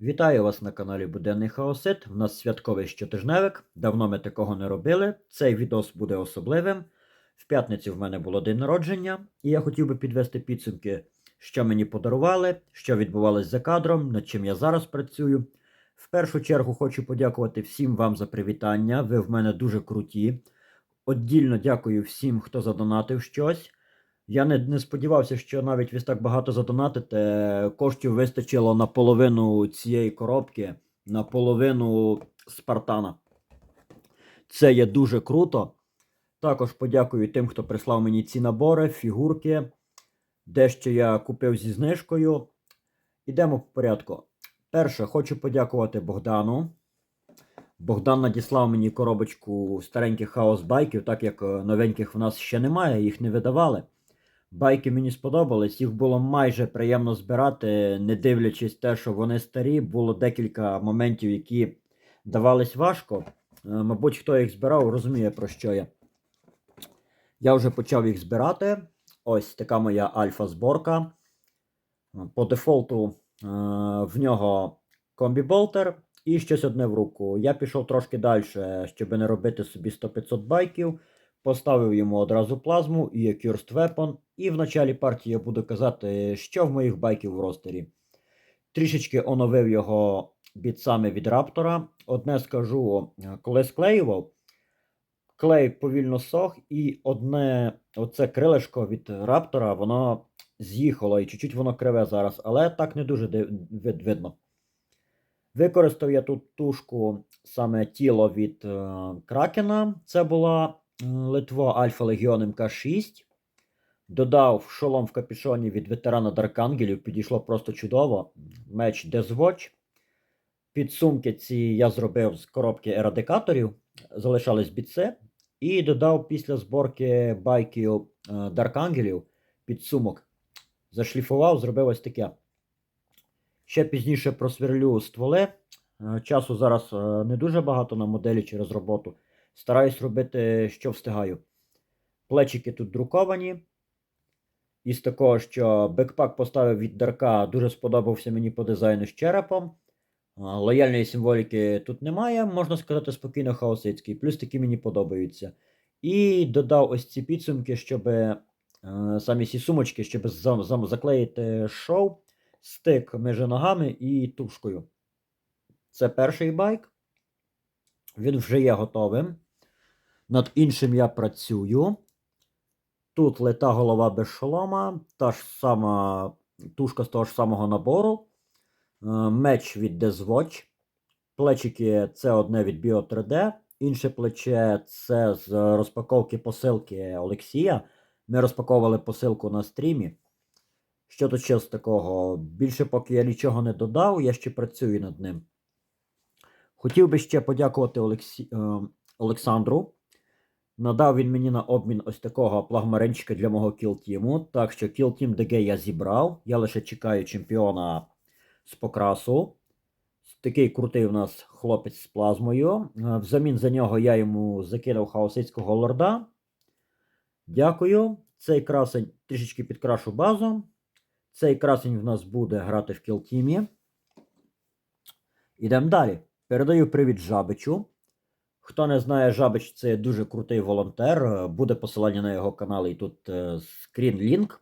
Вітаю вас на каналі Буденний Хаосит. У нас святковий щотижневик. Давно ми такого не робили. Цей відос буде особливим. В п'ятницю в мене було день народження, і я хотів би підвести підсумки, що мені подарували, що відбувалось за кадром, над чим я зараз працюю. В першу чергу хочу подякувати всім вам за привітання. Ви в мене дуже круті. Отдільно дякую всім, хто задонатив щось. Я не, не сподівався, що навіть ви так багато задонатите. Коштів вистачило на половину цієї коробки, на половину Спартана. Це є дуже круто. Також подякую тим, хто прислав мені ці набори, фігурки. Дещо я купив зі знижкою. Ідемо по порядку. Перше, хочу подякувати Богдану. Богдан надіслав мені коробочку стареньких хаос-байків, так як новеньких в нас ще немає, їх не видавали. Байки мені сподобались, їх було майже приємно збирати, не дивлячись те, що вони старі, було декілька моментів, які давались важко. Е, Мабуть, хто їх збирав, розуміє, про що я. Я вже почав їх збирати. Ось така моя альфа-зборка. По дефолту е, в нього комбі-болтер і щось одне в руку. Я пішов трошки далі, щоб не робити собі 100-500 байків. Поставив йому одразу плазму і Accursed Weapon. І в началі партії я буду казати, що в моїх байків в ростері. Трішечки оновив його бітсами від раптора. Одне скажу, коли склеював, клей повільно сох, і одне оце крилишко від раптора, воно з'їхало, і чуть-чуть воно криве зараз, але так не дуже вид- видно. Використав я тут тушку саме тіло від е, Кракена. Це була Литво Альфа Легіон МК6. Додав шолом в капюшоні від ветерана Даркангелів, підійшло просто чудово. Меч Deathwatch. Підсумки ці я зробив з коробки ерадикаторів, залишались біце. І додав після зборки байків е, Даркангелів підсумок. Зашліфував, зробив ось таке. Ще пізніше просверлю стволи. Е, Часу зараз е, не дуже багато на моделі через роботу. Стараюсь робити, що встигаю. Плечики тут друковані. Із такого, що бекпак поставив від Дарка, дуже сподобався мені по дизайну з черепом. Лояльної символіки тут немає, можна сказати, спокійно хаосицький. Плюс такі мені подобаються. І додав ось ці підсумки, щоб е, самі ці сумочки, щоб заклеїти шов, стик між ногами і тушкою. Це перший байк. Він вже є готовим. Над іншим я працюю. Тут лета голова без шолома, та ж сама тушка з того ж самого набору. Е, Меч від Deathwatch. Плечики це одне від Bio 3D. Інше плече це з розпаковки посилки Олексія. Ми розпаковували посилку на стрімі. Що тут ще з такого? Більше поки я нічого не додав, я ще працюю над ним. Хотів би ще подякувати Олексі... е, Олександру. Надав він мені на обмін ось такого плагмаринчика для мого кілтіму. Так що кілтім ДГ я зібрав. Я лише чекаю чемпіона з покрасу. Такий крутий у нас хлопець з плазмою. Е, Взамін за нього я йому закинув хаосицького лорда. Дякую. Цей красень трішечки підкрашу базу. Цей красень в нас буде грати в кілтімі. Ідемо далі. Передаю привіт Жабичу. Хто не знає, Жабич це дуже крутий волонтер. е, Буде посилання на його канал і тут е, скрін лінк.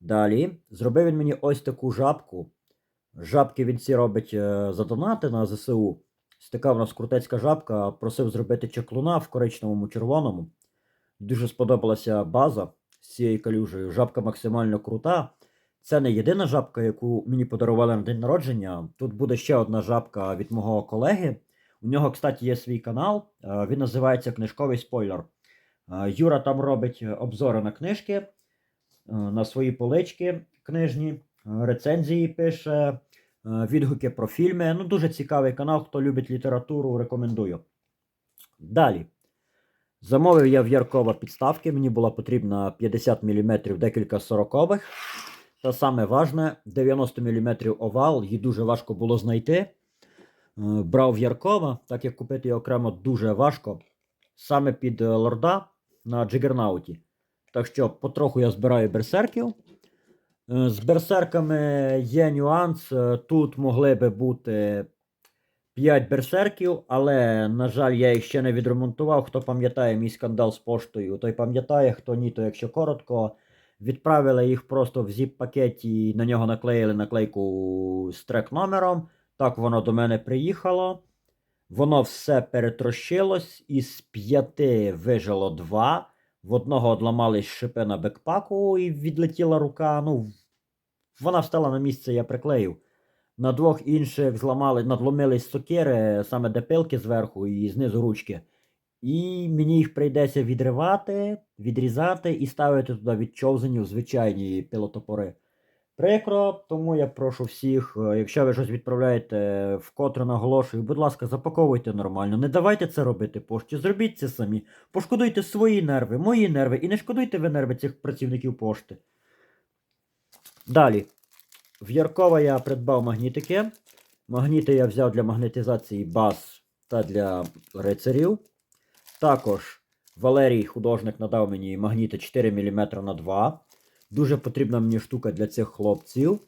Далі. Зробив він мені ось таку жабку. Жабки він ці робить е, за донати на ЗСУ. Ось така в нас крутецька жабка. Просив зробити чеклуна в коричневому червоному. Дуже сподобалася база з цією калюжею. Жабка максимально крута. Це не єдина жабка, яку мені подарували на день народження. Тут буде ще одна жабка від мого колеги. У нього, кстати, є свій канал. е, Він називається Книжковий спойлер. Е, Юра там робить е, обзори на книжки, на свої полички книжні, рецензії пише, відгуки про фільми. Ну, дуже цікавий канал. Хто любить літературу, рекомендую. Далі. Замовив я в Яркова підставки. Мені була потрібна 50 мм декілька сорокових. Та саме важне, 90 мм овал, її дуже важко було знайти. Е, Брав Яркова, так як купити її окремо дуже важко. Саме під е, лорда на Джигернауті. Так що потроху я збираю берсерків. Е, З берсерками є нюанс. Тут могли би бути 5 берсерків, але, на жаль, я їх ще не відремонтував. Хто пам'ятає мій скандал з поштою, той пам'ятає, хто ні, то якщо коротко. Відправили їх просто в зіп-пакеті, на нього наклеїли наклейку з трек номером. Так воно до мене приїхало. Воно все перетрощилось, із п'яти вижило два. В одного одламались шипи на бекпаку і відлетіла рука. Ну, вона встала на місце, я приклеїв. На двох інших зламали, надломились сокири, саме де пилки зверху і знизу ручки. І мені їх прийдеться відривати, відрізати і ставити туди відчовзані в звичайні пилотопори. Прикро, тому я прошу всіх, е, якщо ви щось відправляєте, вкотре наголошую, будь ласка, запаковуйте нормально. Не давайте це робити пошті, зробіть це самі. Пошкодуйте свої нерви, мої нерви, і не шкодуйте ви нерви цих працівників пошти. Далі. В Яркова я придбав магнітики. Магніти я взяв для магнетизації баз та для рицарів. Також Валерій, художник, надав мені магніти 4 мм на 2. Дуже потрібна мені штука для цих хлопців.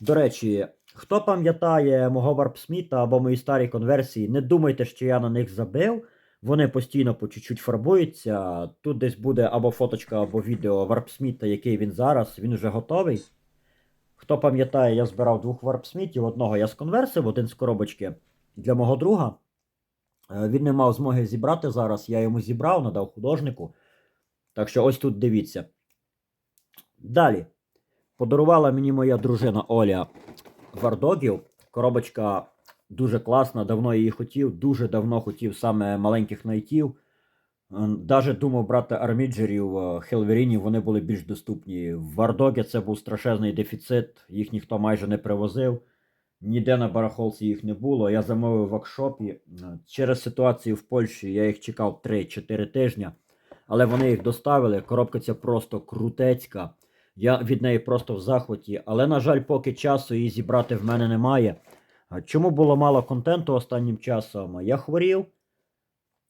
До речі, хто пам'ятає мого варпсміта або мої старі конверсії, не думайте, що я на них забив. Вони постійно по чуть-чуть фарбуються. Тут десь буде або фоточка, або відео варпсміта, який він зараз, він вже готовий. Хто пам'ятає, я збирав двох варпсмітів, одного я сконверсив, один з коробочки для мого друга. Е, Він не мав змоги зібрати зараз, я йому зібрав, надав художнику. Так що ось тут дивіться. Далі. Подарувала мені моя дружина Оля Вардогів. Коробочка дуже класна, давно її хотів, дуже давно хотів саме маленьких найтів. Даже думав брати арміджерів, е, хелверінів, вони були більш доступні. В Вардогі це був страшезний дефіцит, їх ніхто майже не привозив. Ніде на барахолці їх не було. Я замовив в акшопі. Через ситуацію в Польщі я їх чекав 3-4 тижні, але вони їх доставили. Коробка ця просто крутецька. Я від неї просто в захваті. Але, на жаль, поки часу її зібрати в мене немає. Чому було мало контенту останнім часом? Я хворів.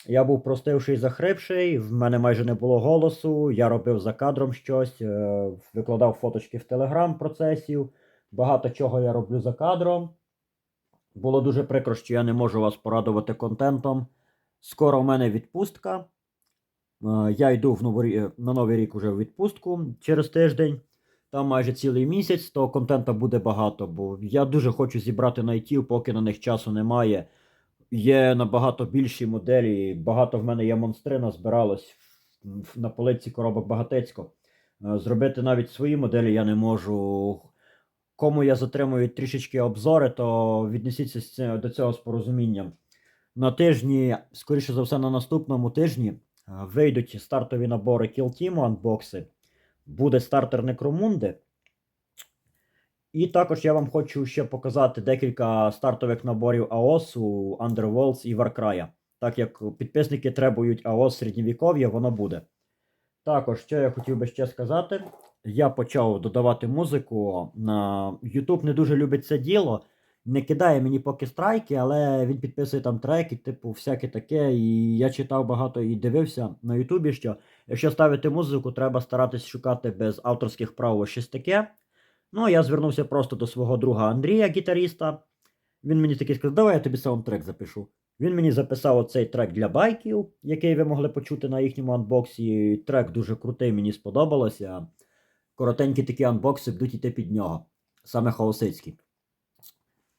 Я був простивший, захрипший, в мене майже не було голосу, я робив за кадром щось, е, викладав фоточки в Телеграм процесів. Багато чого я роблю за кадром. Було дуже прикро, що я не можу вас порадувати контентом. Скоро в мене відпустка. Я йду в новий, на новий рік уже в відпустку через тиждень. Там майже цілий місяць, то контента буде багато, бо я дуже хочу зібрати найтів, поки на них часу немає. Є набагато більші моделі, багато в мене є монстри, назбиралось в- на полиці коробок багатецько. Зробити навіть свої моделі я не можу. Кому я затримую трішечки обзори, то віднесіться до цього з порозумінням. На тижні, скоріше за все, на наступному тижні вийдуть стартові набори Kill Team анбокси. Буде стартер Некромунди. І також я вам хочу ще показати декілька стартових наборів АОСу, Underworlds і Warcry. Так як підписники требують АОС середньовіков'я, воно буде. Також, що я хотів би ще сказати, я почав додавати музику. На YouTube не дуже любить це діло. Не кидає мені поки страйки, але він підписує там треки, типу, всяке таке. І я читав багато і дивився на Ютубі, що якщо ставити музику, треба старатись шукати без авторських прав щось таке. Ну, я звернувся просто до свого друга Андрія, гітаріста. Він мені такий сказав, давай я тобі саундтрек запишу. Він мені записав оцей трек для байків, який ви могли почути на їхньому анбоксі. Трек дуже крутий, мені сподобалося. Коротенькі такі анбокси будуть йти під нього. Саме хаосицькі.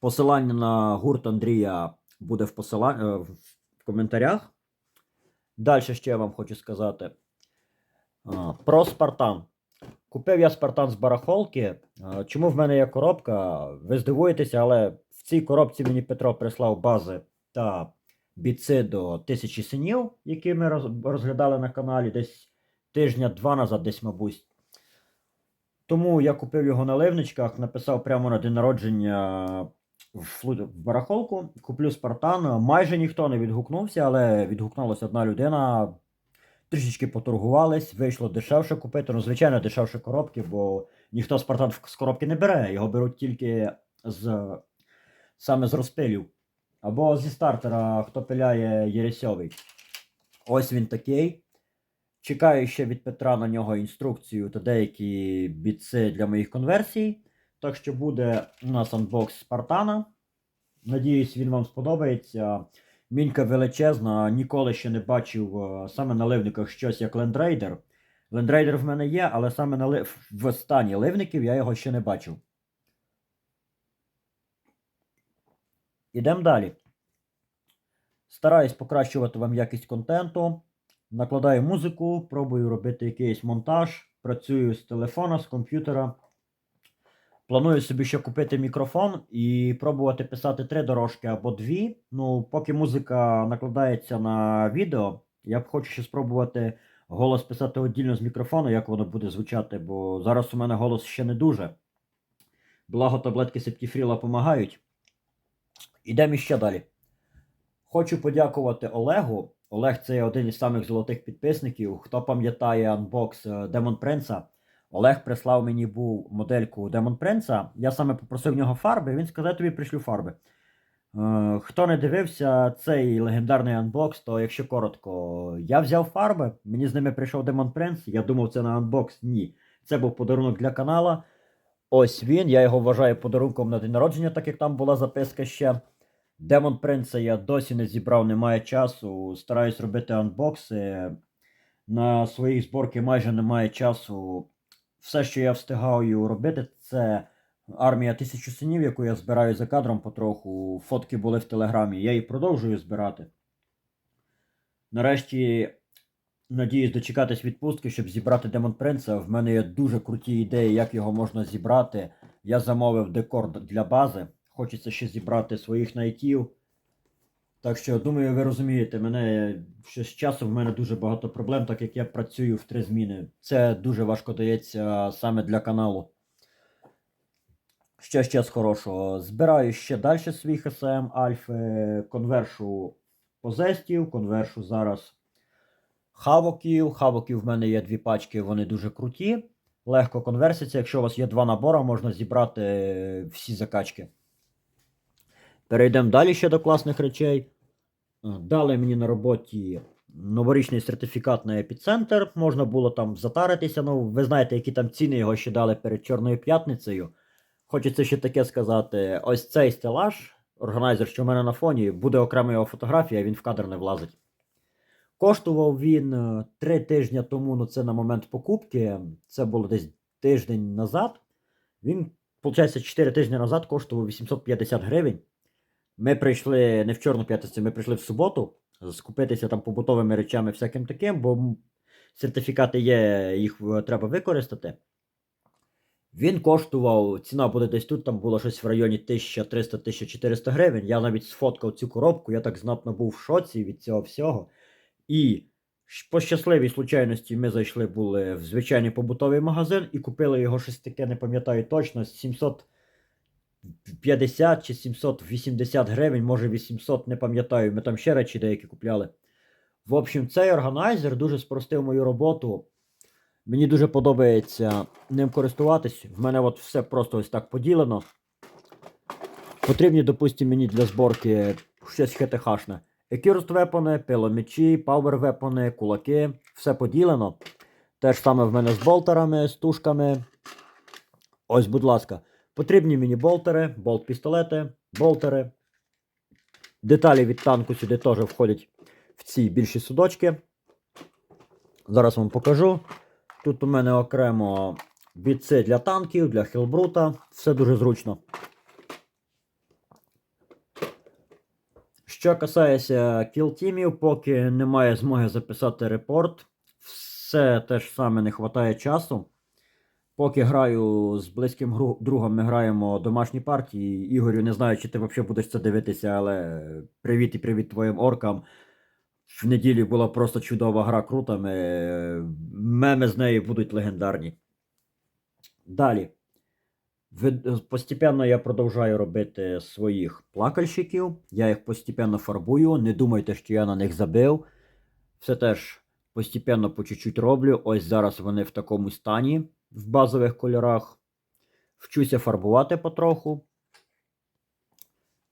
Посилання на гурт Андрія буде в, посила... е, в коментарях. Далі ще я вам хочу сказати про Спартан. Купив я Спартан з барахолки. Чому в мене є коробка? Ви здивуєтеся, але в цій коробці мені Петро прислав бази та біци до тисячі синів, які ми розглядали на каналі десь тижня-два назад, десь, мабуть. Тому я купив його на ливничках, написав прямо на день народження в, барахолку. Куплю Спартан. Майже ніхто не відгукнувся, але відгукнулася одна людина. Трішечки поторгувались, вийшло дешевше купити. Ну, звичайно, дешевше коробки, бо ніхто Спартан з коробки не бере. Його беруть тільки з саме з розпилів. Або зі стартера, хто пиляє Єресьовий. Ось він такий. Чекаю ще від Петра на нього інструкцію та деякі біци для моїх конверсій. Так що буде у нас анбокс Спартана. Надіюсь, він вам сподобається. Мінька величезна, ніколи ще не бачив е, саме на ливниках щось як лендрейдер. Лендрейдер в мене є, але саме на ли... в стані ливників я його ще не бачив. Ідемо далі. Стараюсь покращувати вам якість контенту. Накладаю музику, пробую робити якийсь монтаж, працюю з телефона, з комп'ютера. Планую собі ще купити мікрофон і пробувати писати три дорожки або дві. Ну, поки музика накладається на відео, я б хочу ще спробувати голос писати віддільно з мікрофону, як воно буде звучати, бо зараз у мене голос ще не дуже. Благо таблетки Септіфріла допомагають. Ідемо іще далі. Хочу подякувати Олегу. Олег це один із самих золотих підписників. Хто пам'ятає анбокс Демон Принца, Олег прислав мені був модельку Демон Принца. Я саме попросив в нього фарби, він сказав, тобі пришлю фарби. Е, хто не дивився цей легендарний анбокс, то якщо коротко, я взяв фарби, мені з ними прийшов Демон Принц. Я думав, це на анбокс. Ні. Це був подарунок для канала. Ось він. Я його вважаю подарунком на день народження, так як там була записка ще. Демон Принца я досі не зібрав, немає часу. Стараюсь робити анбокси. На своїх зборки майже немає часу. Все, що я встигаю робити, це армія тисячу синів, яку я збираю за кадром потроху. Фотки були в телеграмі. Я її продовжую збирати. Нарешті, надіюсь, дочекатись відпустки, щоб зібрати Демон Принца. В мене є дуже круті ідеї, як його можна зібрати. Я замовив декор для бази. Хочеться ще зібрати своїх найтів. Так що, думаю, ви розумієте, мене що з часом в мене дуже багато проблем, так як я працюю в три зміни. Це дуже важко дається саме для каналу. Що ще з хорошого? Збираю ще далі свій ХСМ Альфи, конвершу позестів, конвершу зараз хавоків. Хавоків в мене є дві пачки, вони дуже круті. Легко конверситься. Якщо у вас є два набори, можна зібрати всі закачки. Перейдемо далі ще до класних речей. Е, Дали мені на роботі новорічний сертифікат на епіцентр. Можна було там затаритися. Ну, ви знаєте, які там ціни його ще дали перед Чорною п'ятницею. Хочеться ще таке сказати: ось цей стелаж, органайзер, що в мене на фоні, буде окрема його фотографія, він в кадр не влазить. Коштував він 3 тижні тому, ну це на момент покупки. Це було десь тиждень назад. Він, виходить, 4 тижні назад коштував 850 гривень. Ми прийшли не в Чорну п'ятницю, ми прийшли в суботу скупитися там побутовими речами, всяким таким, бо сертифікати є, їх е, треба використати. Він коштував, ціна буде десь тут, там було щось в районі 1300-1400 гривень. Я навіть сфоткав цю коробку, я так знатно був в шоці від цього всього. І по щасливій случайності ми зайшли були в звичайний побутовий магазин і купили його щось таке, не пам'ятаю точно, 750 чи 780 гривень, може 800, не пам'ятаю. Ми там ще речі деякі купляли. В общем, цей органайзер дуже спростив мою роботу. Мені дуже подобається ним користуватись. В мене от все просто ось так поділено. Потрібні, допустимо, мені для зборки щось хетехашне. Accurate вепони, пиломічі, пауер вепони, кулаки. Все поділено. Те ж саме в мене з болтерами, з тушками. Ось, будь ласка. Потрібні мені болтери, болт-пістолети, болтери. Деталі від танку сюди теж входять в ці більші судочки. Зараз вам покажу. Тут у мене окремо бійці для танків, для хілбрута. Все дуже зручно. Що касається кілтімів, поки немає змоги записати репорт, все те ж саме не вистачає часу. Поки граю з близьким другом, ми граємо домашні партії. Ігорю, не знаю, чи ти взагалі будеш це дивитися, але привіт і привіт твоїм оркам. В неділі була просто чудова гра крута. Ми... Меми з нею будуть легендарні. Далі. Постепенно я продовжую робити своїх плакальщиків. Я їх постепенно фарбую. Не думайте, що я на них забив. Все теж постепенно по чуть-чуть роблю. Ось зараз вони в такому стані в базових кольорах. Вчуся фарбувати потроху.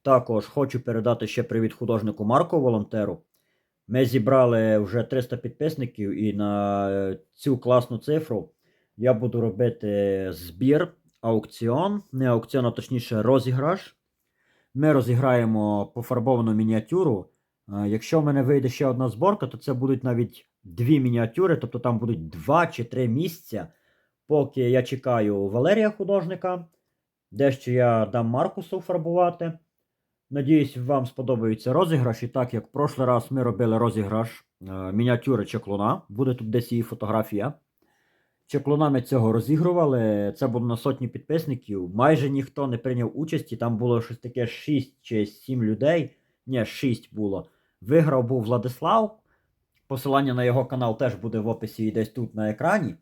Також хочу передати ще привіт художнику Марку волонтеру. Ми зібрали вже 300 підписників, і на е, цю класну цифру я буду робити збір, аукціон, не аукціон, а точніше розіграш. Ми розіграємо пофарбовану мініатюру. Е, Якщо в мене вийде ще одна зборка, то це будуть навіть дві мініатюри, тобто там будуть два чи три місця. Поки я чекаю Валерія художника, дещо я дам Маркусу фарбувати. Надіюсь, вам сподобається розіграш. І так як в прошлий раз ми робили розіграш е, мініатюри чеклуна, буде тут десь її фотографія. Чеклуна ми цього розігрували. Це було на сотні підписників. Майже ніхто не прийняв участі. Там було щось таке 6 чи 7 людей. Ні, 6 було. Виграв був Владислав. Посилання на його канал теж буде в описі і десь тут на екрані.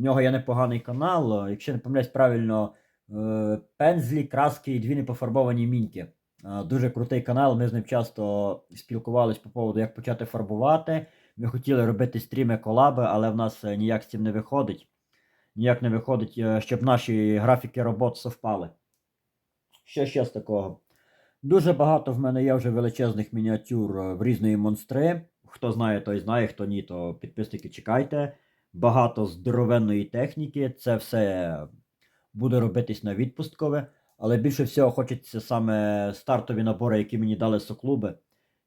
У нього є непоганий канал. е, Якщо не помиляюсь правильно, е, пензлі, краски і дві непофарбовані міньки. Е, Дуже крутий канал. Ми з ним часто спілкувались по поводу, як почати фарбувати. Ми хотіли робити стріми колаби, але в нас ніяк з цим не виходить. Ніяк не виходить, щоб наші графіки робот совпали. Що ще з такого? Дуже багато в мене є вже величезних мініатюр в різної монстри. Хто знає, той знає, хто ні, то підписники чекайте. Багато здоровенної техніки. Це все буде робитись на відпусткове. Але більше всього хочеться саме стартові набори, які мені дали соклуби.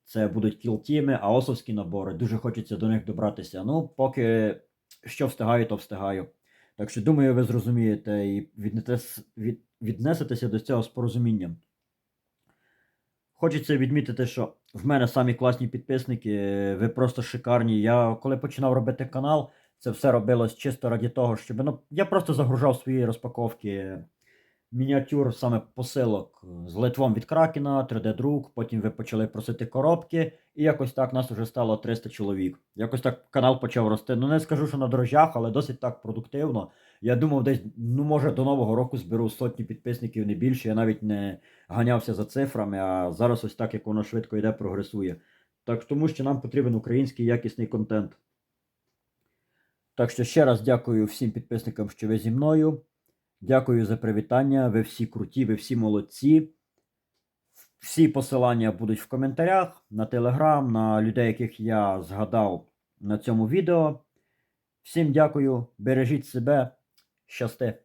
Це будуть кілтіми, аосовські набори. Дуже хочеться до них добратися. Ну, поки що встигаю, то встигаю. Так що думаю, ви зрозумієте і віднесетеся до цього з порозумінням. Хочеться відмітити, що в мене самі класні підписники, ви просто шикарні. Я коли починав робити канал, це все робилось чисто раді того, щоб ну, я просто загружав свої розпаковки мініатюр саме посилок з Литвом від Кракена, 3D-друк, потім ви почали просити коробки, і якось так нас вже стало 300 чоловік. Якось так канал почав рости. Ну не скажу, що на дрожжах, але досить так продуктивно. Я думав, десь, ну може, до Нового року зберу сотні підписників, не більше. Я навіть не ганявся за цифрами, а зараз ось так, як воно швидко йде, прогресує. Так тому що нам потрібен український якісний контент. Так що ще раз дякую всім підписникам, що ви зі мною. Дякую за привітання. Ви всі круті, ви всі молодці. Всі посилання будуть в коментарях на телеграм, на людей, яких я згадав на цьому відео. Всім дякую, бережіть себе, щасти!